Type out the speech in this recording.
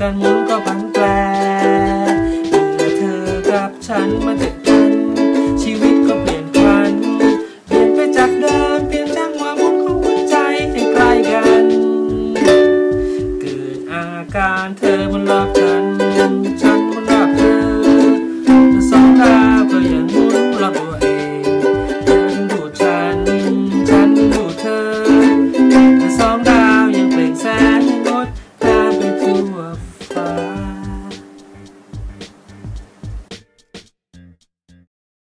กันหมุนก็ผันแปรเมื่อเธอกับฉันมาเจอกัน ชีวิตก็เปลี่ยนพัน เปลี่ยนไปจากเดิมเปลี่ยนจังหวะมมุ่ของหัวใจให้ใกล้กัน เกิดอาการเธอ